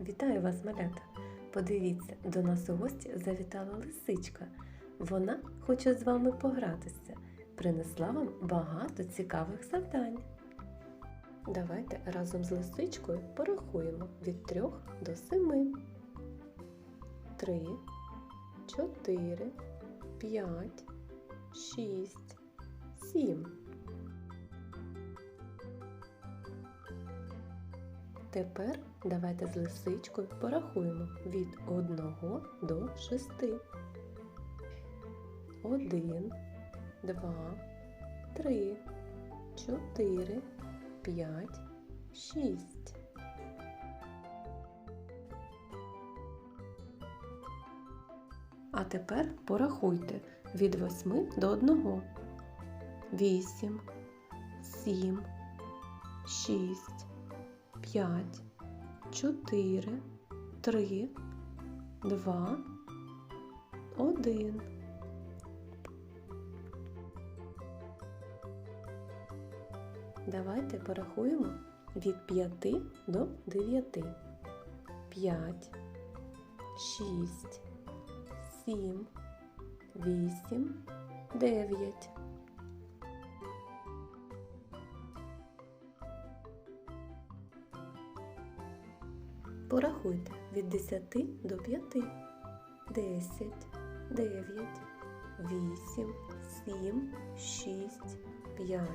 Вітаю вас, малята! Подивіться, до нас у гості завітала лисичка. Вона хоче з вами погратися. Принесла вам багато цікавих завдань. Давайте разом з лисичкою порахуємо від трьох до семи. Три, чотири, п'ять, шість, сім. Тепер давайте з лисичкою порахуємо від 1 до 6. 1, 2, 3, 4, 5, 6. А тепер порахуйте від 8 до 1. 8, 7, 6, 5, 4, 3, 2, 1. Давайте порахуємо від 5 до 9. 5, 6, 7, 8, 9. Порахуйте від 10 до 5. 10, 9, 8, 7, 6, 5.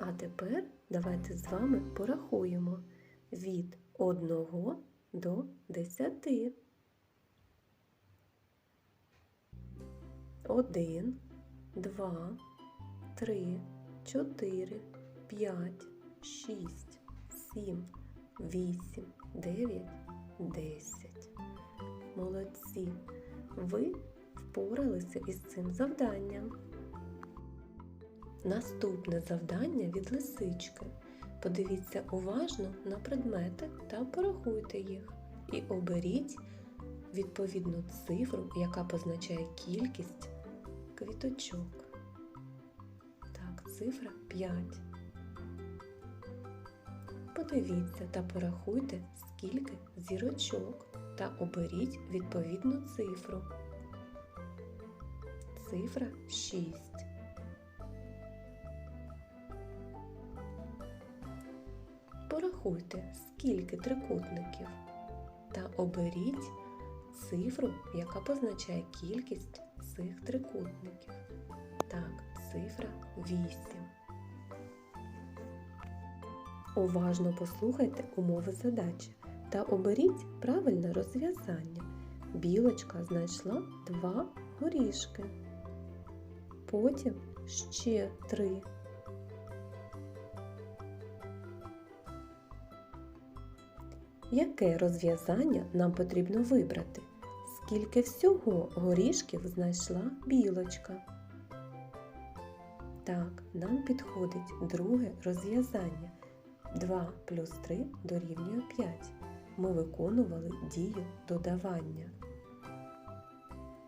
А тепер давайте з вами порахуємо від 1 до 10. 1, 2, 3, 4, 5, 6, 7, 8, 9, 10. Молодці! Ви впоралися із цим завданням. Наступне завдання від лисички. Подивіться уважно на предмети та порахуйте їх. І оберіть відповідну цифру, яка позначає кількість квіточок. Так, цифра 5. Подивіться та порахуйте, скільки зірочок та оберіть відповідну цифру. Цифра 6. Порахуйте, скільки трикутників та оберіть цифру, яка позначає кількість цих трикутників. Так, цифра 8. Уважно послухайте умови задачі та оберіть правильне розв'язання. Білочка знайшла два горішки. Потім ще три. Яке розв'язання нам потрібно вибрати? Скільки всього горішків знайшла білочка? Так, нам підходить друге розв'язання. 2 плюс 3 дорівнює 5. Ми виконували дію додавання.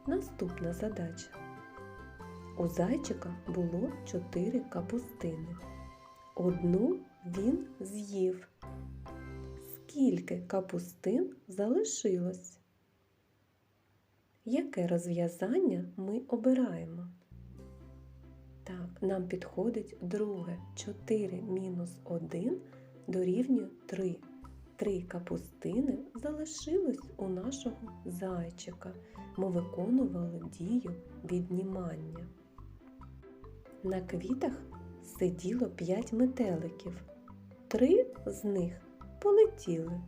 Наступна задача. У зайчика було 4 капустини. Одну він з'їв. Скільки капустин залишилось? Яке розв'язання ми обираємо? Так, нам підходить друге. 4 мінус 1 дорівнює 3. Три капустини залишилось у нашого зайчика. Ми виконували дію віднімання. На квітах сиділо 5 метеликів. Три з них полетіли.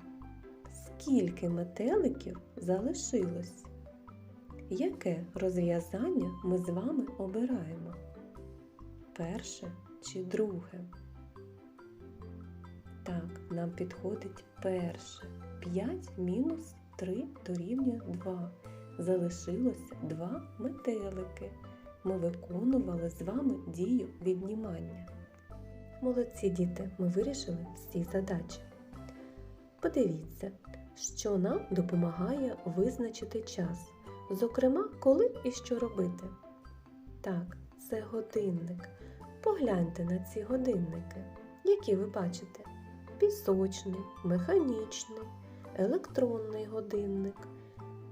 Скільки метеликів залишилось? Яке розв'язання ми з вами обираємо? Перше чи друге? Так, нам підходить перше. 5 мінус 3 дорівнює 2. Залишилося 2 метелики. Ми виконували з вами дію віднімання. Молодці діти, ми вирішили всі задачі. Подивіться, що нам допомагає визначити час. Зокрема, коли і що робити. Так, це годинник. Погляньте на ці годинники. Які ви бачите? пісочний, механічний, електронний годинник.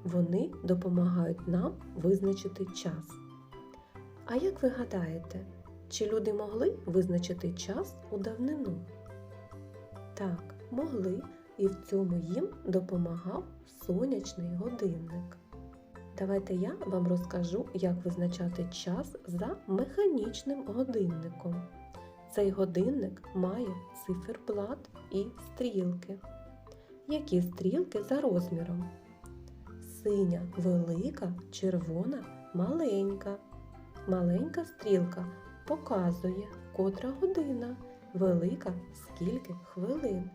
Вони допомагають нам визначити час. А як ви гадаєте, чи люди могли визначити час у давнину? Так, могли, і в цьому їм допомагав сонячний годинник. Давайте я вам розкажу, як визначати час за механічним годинником. Цей годинник має циферблат і стрілки. Які стрілки за розміром? Синя велика, червона маленька. Маленька стрілка показує, котра година, велика скільки хвилин.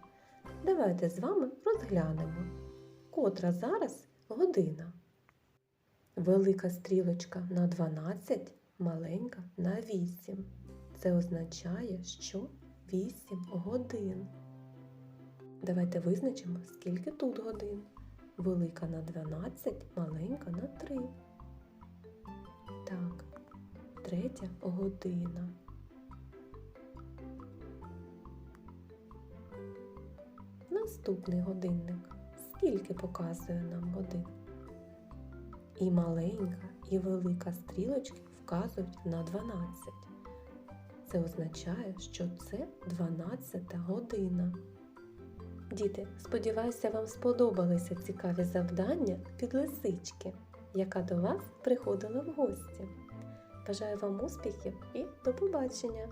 Давайте з вами розглянемо, котра зараз година. Велика стрілочка на 12, маленька на 8. Це означає, що 8 годин. Давайте визначимо, скільки тут годин. Велика на 12, маленька на 3. Так, третя година. Наступний годинник. Скільки показує нам годин? І маленька, і велика стрілочки вказують на 12. Це означає, що це 12 година. Діти, сподіваюся, вам сподобалися цікаві завдання від лисички, яка до вас приходила в гості. Бажаю вам успіхів і до побачення!